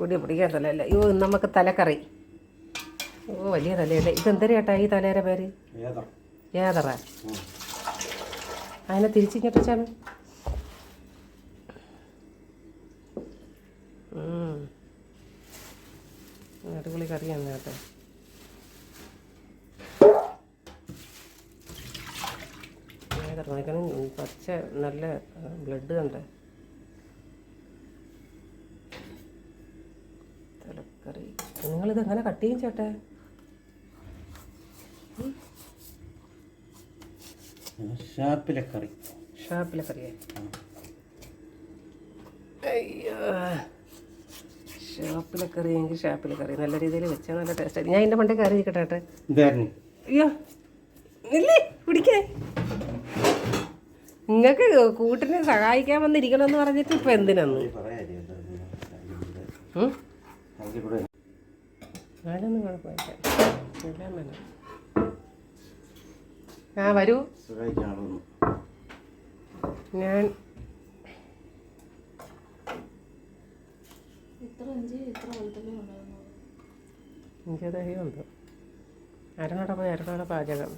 ഓടി പിടിക്കാൻ തലയല്ല അയ്യോ ഇന്ന് നമുക്ക് തലക്കറി. ഓ വലിയ തലയല്ലേ? ഇതെന്തര ചേട്ടാ ഈ തലേരെ പേര്? ഏതാ? ഏതറ. അതിനെ തിരിച്ചിങ്ങോട്ട് വെച്ചാണ് അടിപൊളി കറിയാണ് കേട്ടോ ഏതറ? നോക്കണം പച്ച നല്ല ബ്ലഡ് കണ്ടേ തലക്കറി നിങ്ങളിത് എങ്ങനെ കട്ട് ചെയ്യും ചേട്ടേ? ഷാപ്പിലെ കറി ഷാപ്പിലെ കറിയായി അയ്യോ. ഷാപ്പിലെ കറി എങ്കിൽ ഷാപ്പിലെ കറി നല്ല രീതിയിൽ വെച്ചാൽ നല്ല ടേസ്റ്റ് ഞാൻ എന്റെ പണ്ടേ കറി ഇരിക്കട്ടെ അയ്യോ. ഇല്ലേ? കുടിക്കേ നിങ്ങൾക്ക് കൂട്ടിനെ സഹായിക്കാൻ വന്നിരിക്കണമെന്ന് പറഞ്ഞിട്ട് ഇപ്പം എന്തിനാന്ന്? ഉം? അതിനൊന്നും കുഴപ്പമില്ല എല്ലാം വേണം ആ വരൂ. ഞാൻ എനിക്കതറിയുണ്ട് അരനട പോയി അരനട പാചകം.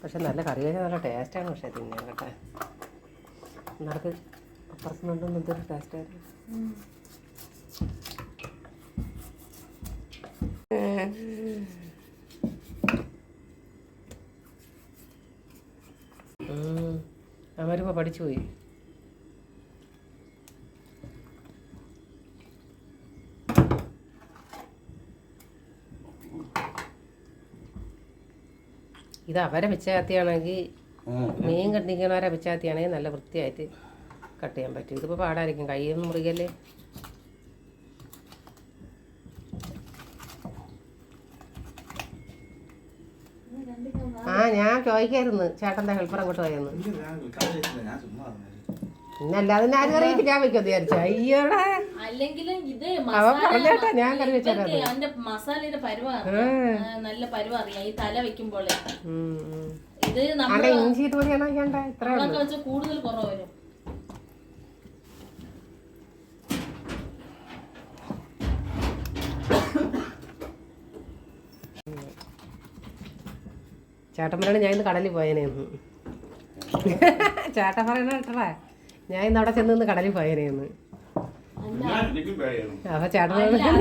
പക്ഷെ നല്ല കറി കഴിഞ്ഞാൽ നല്ല ടേസ്റ്റാണ് പക്ഷേ തിന്നാൻ കേട്ടെ. നടക്ക് അപ്പുറത്ത് നിന്നും എന്തൊരു ടേസ്റ്റായിരുന്നു അവരിപ്പോൾ പഠിച്ചു പോയി? ഇത് അവരെ പിച്ചാത്തിയാണെങ്കിൽ മീൻ കണ്ടിരിക്കണവരെ പിച്ചാത്തിയാണെങ്കിൽ നല്ല വൃത്തിയായിട്ട് കട്ട് ചെയ്യാൻ പറ്റും. ഇതിപ്പോൾ പാടായിരിക്കും. കൈയൊന്നും മുറികല്ലേ ആ ഞാൻ ചോദിക്കായിരുന്നു. ചേട്ടന്റെ ഹെൽപ്പർ അങ്ങോട്ട് പോയെന്ന്? ഇന്നല്ലാതെ ഞാൻ ആരും കറി ഞാൻ വെക്കും വിചാരിച്ചു. അയ്യോടെ. അല്ലെങ്കിലും ഇത് അവൻ മസാല പറഞ്ഞേട്ടാ ഞാൻ കറി വെച്ചാൽ അതിന്റെ മസാലയുടെ പരുവ നല്ല പരുവ അറിയാം. ഈ തല വെക്കുമ്പോളേ. ഇത് നമ്മൾ നമ്മൾ ഇഞ്ചി ഇതുപോലെയാണോ ചെയ്യണ്ട ഇത്ര വെച്ച് കൂടുതൽ കുറവ് വരും. ചേട്ടൻ പറയണ ഞാൻ ഇന്ന് കടലിൽ പോയനേന്ന് ചേട്ടൻ പറയണ കേട്ടടാ. ഞാൻ ഇന്ന് അവിടെ ചെന്ന് കടലിൽ പോയനെയെന്ന് അപ്പൊ അത് ഞാൻ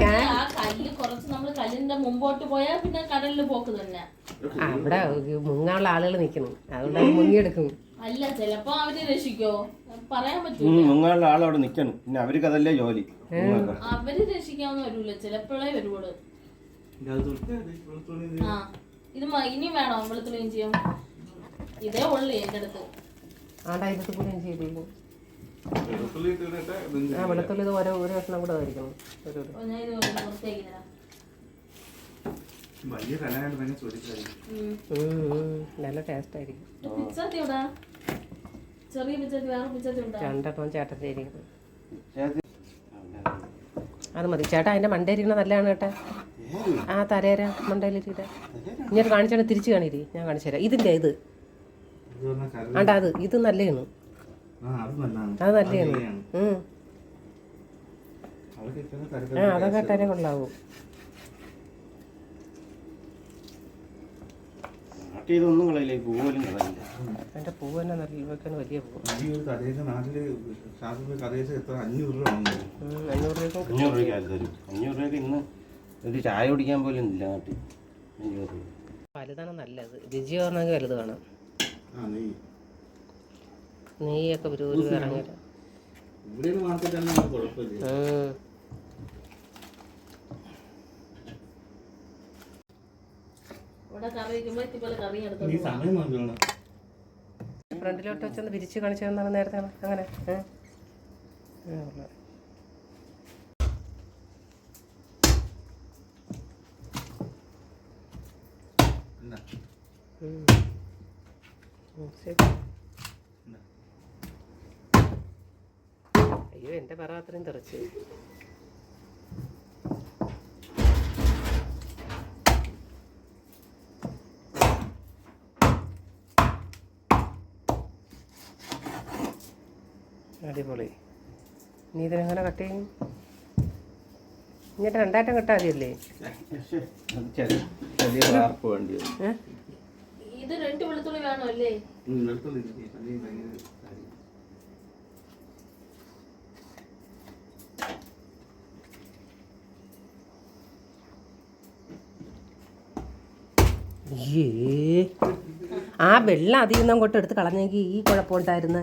കല്ല് കുറച്ച് നമ്മൾ കല്ലിന്റെ മുമ്പോട്ട് പോയാൽ പിന്നെ കടലിൽ പോക്ക് തന്നെ. അവിടെ മുങ്ങാനുള്ള ആളുകൾ നിൽക്കുന്നു. അതുകൊണ്ട് അത് മുങ്ങിയെടുക്കും. അല്ല ചിലപ്പോ അവർ രക്ഷിക്കോ? പറയാൻ പറ്റും മുങ്ങാനുള്ള ആളവിടെ നിക്കണം പിന്നെ അവർക്ക് അതല്ലേ ജോലി. അവർ രക്ഷിക്കാവുന്ന വരൂല. ചിലപ്പോഴേ വരുവുള്ളൂ. ആ ഇത് ഇനി വേണോ വെളുത്തുള്ളിയും ചെയ്യാം? ഇതേ ഉള്ളു എന്റെ അടുത്ത്. ആ ഇതിട്ട് കൂടെ ചെയ്തിരിക്കും ആ വെളുത്തുള്ളി ഇത് ഓരോ ഒരു കഷ്ണം കൂടെ ആയിരിക്കണം ഒരു. നല്ല ടേസ്റ്റ് ആയിരിക്കും. ചെറിയ രണ്ടെണ്ണം ചേട്ടൻ ചെയ്തിരിക്കുന്നത് ചേച്ചി. അത് മതി. ചേട്ടാ അതിന്റെ മണ്ടേരിക്കണ നല്ലതാണ് കേട്ടാ. ആ തരേര മണ്ടയിലിരിക്കട്ടെ ഇങ്ങനെ കാണിച്ചാൽ തിരിച്ചു കാണിരി ഞാൻ കാണിച്ചു തരാം. ഇതിന്റെ ഇത്. ആണ്ടാ അത്. ഇത് നല്ലതാണ്. അത് നല്ലതാണ്. ആ അതൊക്കെ കൊള്ളാവൂ. നാട്ടിൽ ഇതൊന്നും കളയില്ല ഈ പൂ പോലും കളയില്ല എന്റെ തന്നെ വെക്കാൻ വലിയ പൂവ്. ഈ ഒരു കഥയൊക്കെ നാട്ടിൽ ശാസ്ത്ര കഥയൊക്കെ എത്ര അഞ്ഞൂറ് രൂപ ആവുന്നത് ഉം, അഞ്ഞൂറ് രൂപ അഞ്ഞൂറ് രൂപയ്ക്ക് ആര് തരും? അഞ്ഞൂറ് രൂപയ്ക്ക് ഇന്ന് ഒരു ചായ കുടിക്കാൻ പോലും ഇല്ല നാട്ടിൽ. അഞ്ഞൂറ് രൂപ. വലുതാണ് നല്ലത്. രുചി പറഞ്ഞെങ്കിൽ വലുത് വേണം. ആ നെയ്യ്. നെയ്യൊക്കെ ഒരു ഫ്രണ്ടിലോട്ട് വെച്ചൊന്ന് വിരിച്ച് കാണിച്ചു തന്നാണ് നേരത്തെ അങ്ങനെ. ശരി. അയ്യോ എന്റെ പറ അത്രയും തെറിച്ച്. അടിപൊളി. നീ ഇതിനെങ്ങനെ കട്ട് ചെയ്യും? എന്നിട്ട് രണ്ടായിട്ടും കട്ടാ ഇത് രണ്ട് വെളുത്തുള്ളി വേണമല്ലേ? അയ്യേ ആ വെള്ളം അതിൽ നിന്നും അങ്ങോട്ട് എടുത്ത് കളഞ്ഞെങ്കിൽ ഈ കുഴപ്പമുണ്ടായിരുന്നു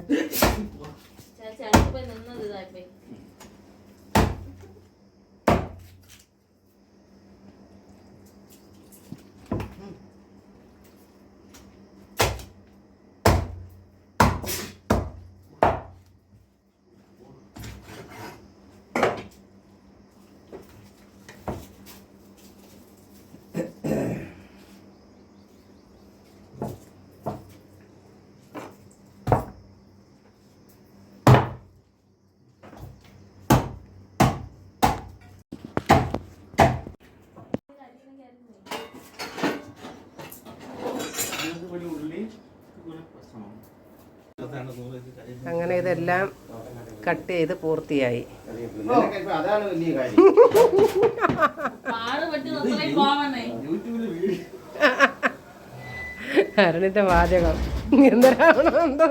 അങ്ങനെ ഇതെല്ലാം കട്ട് ചെയ്ത് പൂർത്തിയായി. അരണിന്റെ വാചകം. എന്തരാവണം എന്തോ?